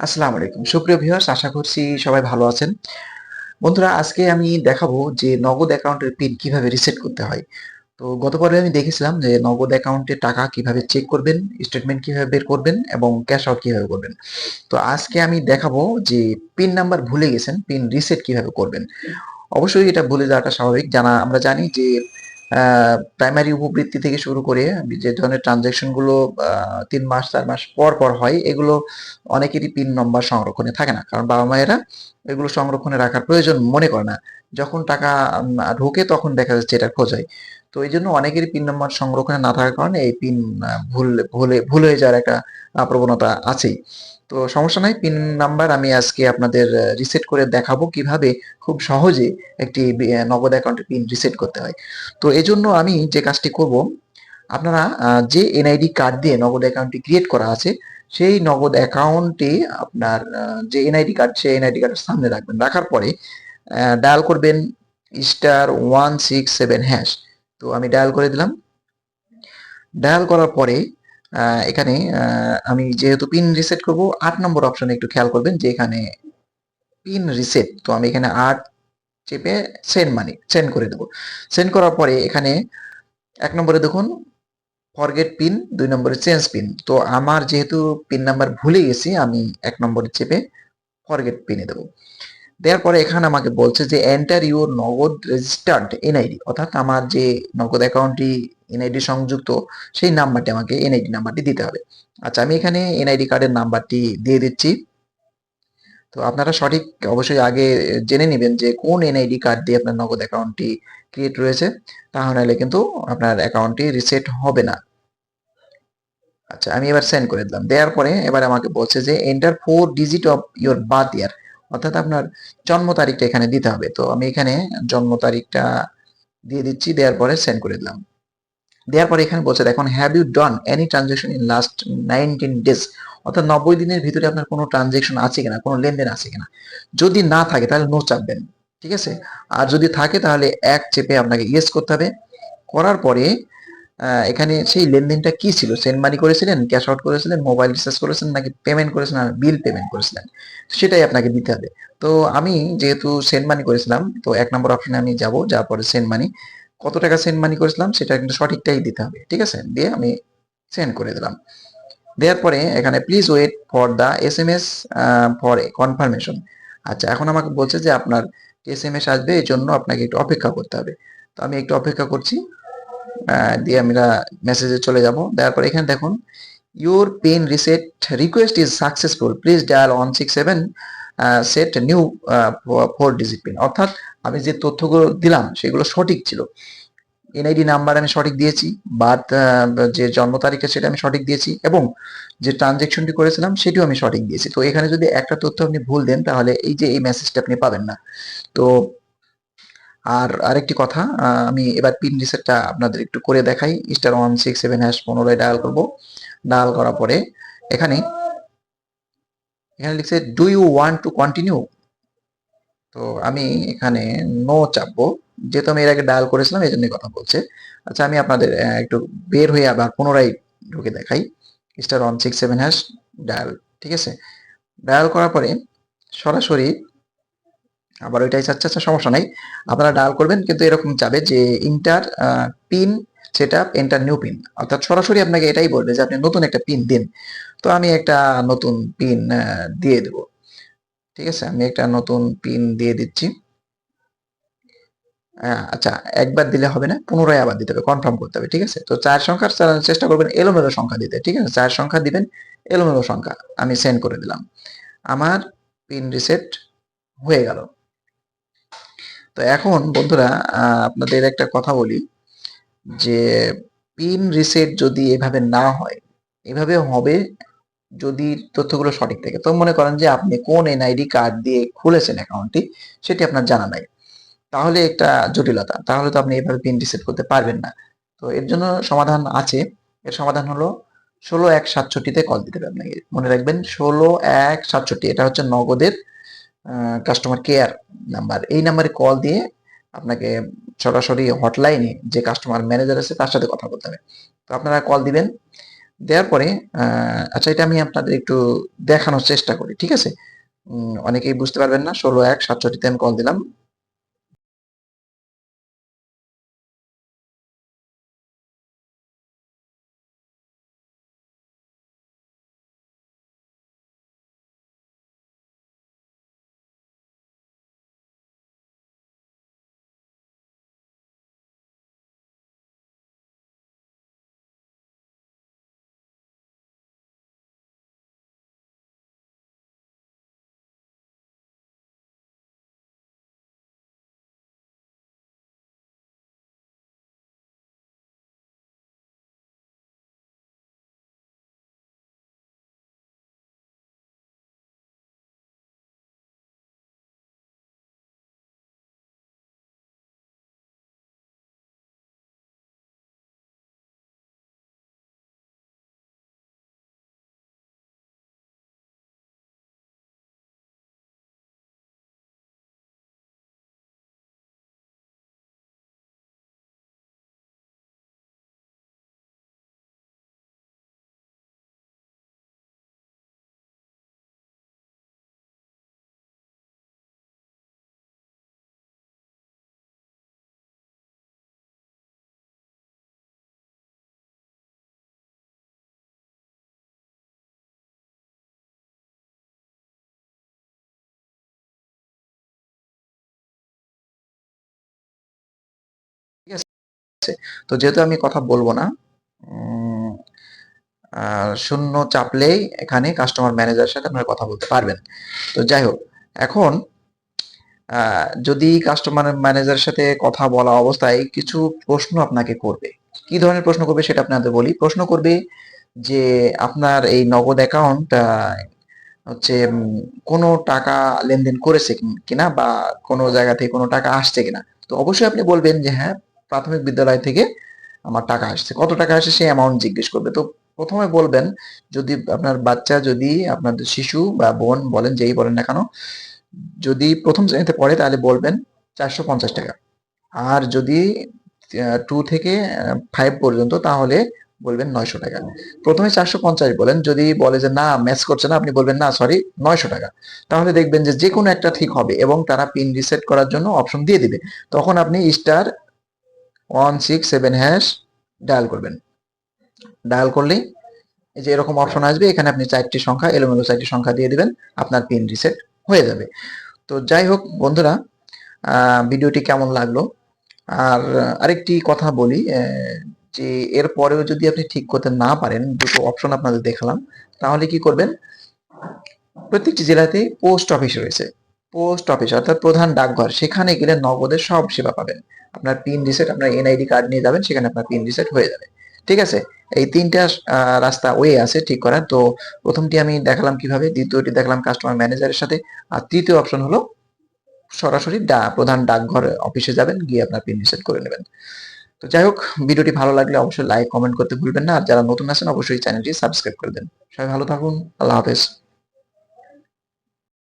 আসসালামু আলাইকুম। সুপ্রিয় ভিউয়ার্স আশা করছি সবাই ভালো আছেন। বন্ধুরা, আজকে আমি দেখাবো যে নগদ অ্যাকাউন্টের পিন কীভাবে রিসেট করতে হয়। তো গত পর্বে আমি দেখেছিলাম যে নগদ অ্যাকাউন্টে টাকা কীভাবে চেক করবেন স্টেটমেন্ট কীভাবে বের করবেন এবং ক্যাশ আউট কীভাবে করবেন। তো আজকে আমি দেখাবো যে পিন নাম্বার ভুলে গেছেন পিন রিসেট কীভাবে করবেন। অবশ্যই এটা ভুলে যাওয়াটা স্বাভাবিক। জানা আমরা জানি যে প্রাইমারি উপবৃত্তি থেকে শুরু করে যে ধরনের ট্রানজ্যাকশনগুলো তিন মাস, চার মাস পর পর হয়, এগুলো অনেকেরই পিন নম্বর সংরক্ষণে থাকে না। কারণ বাবা মায়েরা এগুলো সংরক্ষণে রাখার প্রয়োজন মনে করে না। যখন টাকা ঢোকে তখন দেখা যাচ্ছে এটা খোঁজ হয় তো এই জন্য অনেকেরই পিন নম্বর সংরক্ষণে না থাকার কারণে এই পিন ভুল, ভুলে, ভুল হয়ে যাওয়ার একটা প্রবণতা আছেই। তো সমস্যা নাই পিন নাম্বার আমি আজকে আপনাদের রিসেট করে দেখাবো কীভাবে খুব সহজে একটি নগদ অ্যাকাউন্টের পিন রিসেট করতে হয়। তো এই জন্য আমি যে কাজটি করব, আপনারা যে এনআইডি কার্ড দিয়ে নগদ অ্যাকাউন্টটি ক্রিয়েট করা আছে, সেই নগদ অ্যাকাউন্টে আপনার যে এনআইডি কার্ড সেই এনআইডি কার্ডের সামনে রাখবেন। রাখার পরে ডায়াল করবেন star one six seven hash তো আমি ডায়াল করে দিলাম। ডায়াল করার পরে এখানে আমি যেহেতু পিন রিসেট করব, আট নম্বর অপশনে একটু খেয়াল করবেন যে এখানে পিন রিসেট তো আমি এখানে আট চেপে সেন্ড মানি সেন্ড করে দেবো। সেন্ড করার পরে এখানে এক নম্বরে দেখুন ফরগেট পিন দুই নম্বরে চেঞ্জ পিন তো আমার যেহেতু পিন নাম্বার ভুলে গেছি, আমি এক নম্বরে চেপে ফরগেট পিনে দেবো। দেওয়ার পরে এখানে আমাকে বলছে যে enter your Nagad registered NID অর্থাৎ আমার যে নগদ অ্যাকাউন্টটি এনআইডি সংযুক্ত, সেই নাম্বারটি আমাকে এনআইডি নাম্বারটি দিতে হবে। আচ্ছা আমি এখানে এনআইডি কার্ডের নাম্বারটি দিয়ে দিচ্ছি। তো আপনারা সঠিক অবশ্যই আগে জেনে নেবেন যে কোন এনআইডি কার্ড দিয়ে আপনার নগদ অ্যাকাউন্টটি ক্রিয়েট রয়েছে, তাহলে কিন্তু আপনার অ্যাকাউন্টটি রিসেট হবে না। আচ্ছা আমি এবার সেন্ড করে দিলাম। দেওয়ার পরে এবার আমাকে বলছে যে enter four digit of your birth year অর্থাৎ আপনার জন্ম তারিখটা এখানে দিতে হবে। তো আমি এখানে জন্ম তারিখটা দিয়ে দিচ্ছি, দেওয়ার পরে সেন্ড করে দিলাম। দেওয়ার পরে এখানে বলছে, দেখুন have you done any transaction in last nineteen days অর্থাৎ নব্বই দিনের ভিতরে আপনার কোনো ট্রানজেকশন আছে কিনা, কোনো লেনদেন আছে কিনা? যদি না থাকে, তাহলে নো চাপবেন, ঠিক আছে? আর যদি থাকে, তাহলে এক চেপে আপনাকে ইয়েস করতে হবে। করার পরে এখানে সেই লেনদেনটা কি ছিল? সেন্ড মানি করেছিলেন ক্যাশ আউট করেছিলেন মোবাইল রিচার্জ করেছিলেন, নাকি পেমেন্ট করেছিলেন, আর বিল পেমেন্ট করেছিলেন? সেটাই আপনাকে দিতে হবে। তো আমি যেহেতু সেন্ড মানি করেছিলাম, তো এক নম্বর অপশনে আমি যাব যার পরে সেন্ড মানি কত টাকা সেন্ড মানি করেছিলাম সেটা কিন্তু সঠিকটাই দিতে হবে, ঠিক আছে? দিয়ে আমি সেন্ড করে দিলাম। দেওয়ার পরে এখানে please wait for the S M S for confirmation আচ্ছা এখন আমাকে বলছে যে আপনার এস এম এস আসবে এই জন্য আপনাকে একটু অপেক্ষা করতে হবে। তো আমি একটু অপেক্ষা করছি। দিয়ে আমরা মেসেজে চলে যাব। দেওয়ার পরে এখানে দেখুন your PIN reset request is successful please dial one six seven set new four digit PIN অর্থাৎ আমি যে তথ্যগুলো দিলাম, সেগুলো সঠিক ছিল। এনআইডি নাম্বার আমি সঠিক দিয়েছি, বার্থ যে জন্ম তারিখটা সেটা আমি সঠিক দিয়েছি, এবং যে ট্রানজেকশনটি করেছিলাম সেটিও আমি সঠিক দিয়েছি। তো এখানে যদি একটা তথ্য আপনি ভুল দেন, তাহলে এই যে এই মেসেজটা আপনি পাবেন না। তো আর আরেকটি কথা আমি এবার পিন রিসেটটা আপনাদের একটু করে দেখাই। Star one six seven hash পুনরায় ডায়াল করব। ডায়াল করার পরে এখানে এখানে লিখছে do you want to continue তো আমি এখানে নো চাপবো। যেহেতু আমি এর আগে ডায়াল করেছিলাম, এই জন্যই কথা বলছে। আচ্ছা আমি আপনাদের একটু বের হয়ে আবার পুনরায় ঢুকে দেখাই। Star one six seven hash dial ঠিক আছে? ডায়াল করার পরে সরাসরি আবার ওইটাই চাচ্ছে আচ্ছা সমস্যা নাই। আপনারা ডায়াল করবেন কিন্তু এরকম যাবে যে ইন্টার পিন সেটা এন্টার নিউ পিন অর্থাৎ সরাসরি আপনাকে এটাই বলবে যে আপনি নতুন একটা পিন দিন। তো আমি একটা নতুন পিন দিয়ে দেব। ঠিক আছে? আমি একটা নতুন পিন দিয়ে দিচ্ছি। আহ, আচ্ছা একবার দিলে হবে না পুনরায় আবার দিতে হবে কনফার্ম করতে হবে ঠিক আছে? তো চার সংখ্যার চেষ্টা করবেন এলোমেলো সংখ্যা দিতে ঠিক আছে? চার সংখ্যা দিবেন এলোমেলো সংখ্যা আমি সেন্ড করে দিলাম। আমার পিন রিসেট হয়ে গেল। তো এখন বন্ধুরা আপনাদের একটা কথা বলি যে পিন রিসেট যদি এভাবে না হয়, এভাবে হবে যদি তথ্যগুলো সঠিক থাকে। তো মনে করেন যে, আপনি কোন এনআইডি কার্ড দিয়ে খুলেছেন অ্যাকাউন্টটি সেটি আপনার জানা নাই। তাহলে একটা জটিলতা। তাহলে তো আপনি এভাবে পিন রিসেট করতে পারবেন না। তো এর জন্য সমাধান আছে। এর সমাধান হলো ষোলো এক সাতষট্টিতে কল দিতে হবে আপনাকে। মনে রাখবেন, ষোলো এক সাতষট্টি, এটা হচ্ছে নগদের কাস্টমার কেয়ার নাম্বার এই নাম্বারে কল দিয়ে আপনাকে সরাসরি হটলাইনে যে কাস্টমার ম্যানেজার আছে তার সাথে কথা বলতে হবে। তো আপনারা কল দিবেন, দেওয়ার পরে আচ্ছা এটা আমি আপনাদের একটু দেখানোর চেষ্টা করি, ঠিক আছে? অনেকেই বুঝতে পারবেন না, ষোলো এক সাতষট্টিতে আমি কল দিলাম। আছে। তো যেহেতু আমি কথা বলব না শূন্য চাপলেই এখানে কাস্টমার ম্যানেজারের সাথে আপনারা কথা বলতে পারবেন। তো যাই হোক, এখন যদি কাস্টমার ম্যানেজারের সাথে কথা বলা অবস্থায় কিছু প্রশ্ন আপনাকে করবে, কি ধরনের প্রশ্ন করবে সেটা আপনাদের বলি। প্রশ্ন করবে যে আপনার এই নগদ অ্যাকাউন্ট হচ্ছে কোনো টাকা লেনদেন করেছে কিনা বা কোনো জায়গা থেকে কোনো টাকা আসছে কিনা। তো অবশ্যই আপনি বলবেন যে হ্যাঁ প্রাথমিক বিদ্যালয় থেকে আমার টাকা আসছে। কত টাকা আসে সেই অ্যামাউন্ট জিজ্ঞেস করবে। তো প্রথমে বলবেন, যদি আপনার বাচ্চা যদি আপনাদের শিশু বা বোন বলেন, যেই বলেন না কেন, যদি প্রথম শ্রেণীতে পড়ে তাহলে বলবেন চারশো পঞ্চাশ টাকা। আর যদি টু থেকে ফাইভ পর্যন্ত তাহলে বলবেন নয়শো টাকা। প্রথমে চারশো পঞ্চাশ বলেন, যদি বলে যে না ম্যাচ করছে না, আপনি বলবেন না সরি নয়শো টাকা। তাহলে দেখবেন যে যে কোনো একটা ঠিক হবে এবং তারা পিন রিসেট করার জন্য অপশন দিয়ে দিবে। তখন আপনি star one six seven hash, dial করবেন। ডায়াল করলেই এই যে এরকম অপশন আসবে, এখানে আপনি চারটি সংখ্যা, এলোমেলো চারটি সংখ্যা দিয়ে দিবেন, আপনার পিন রিসেট হয়ে যাবে। তো যাই হোক বন্ধুরা ভিডিওটি কেমন লাগল? আর আরেকটি কথা বলি যে এর পরেও যদি আপনি ঠিক করতে না পারেন, দুটো অপশন আপনাদের দেখালাম, তাহলে কি করবেন? প্রত্যেকটি জেলাতে পোস্ট অফিস রয়েছে। পোস্ট অফিস অর্থাৎ প্রধান ডাকঘর, সেখানে গেলে নগদের সব সেবা পাবেন। আপনার পিন রিসেট আপনার এনআইডি কার্ড নিয়ে যাবেন, সেখানে আপনার পিন রিসেট হয়ে যাবে। ঠিক আছে? এই তিনটা রাস্তা ওয়ে আছে ঠিক করার। তো প্রথমটি আমি দেখালাম কীভাবে, দ্বিতীয়টি দেখালাম কাস্টমার ম্যানেজারের সাথে, আর তৃতীয় অপশন হলো সরাসরি ডা- প্রধান ডাকঘর অফিসে যাবেন, গিয়ে আপনার পিন রিসেট করে নেবেন। তো যাই হোক, ভিডিওটি ভালো লাগলে অবশ্যই লাইক কমেন্ট করতে ভুলবেন না। আর যারা নতুন আছেন, অবশ্যই চ্যানেলটি সাবস্ক্রাইব করে দেন। সবাই ভালো থাকুন, আল্লাহ হাফেজ।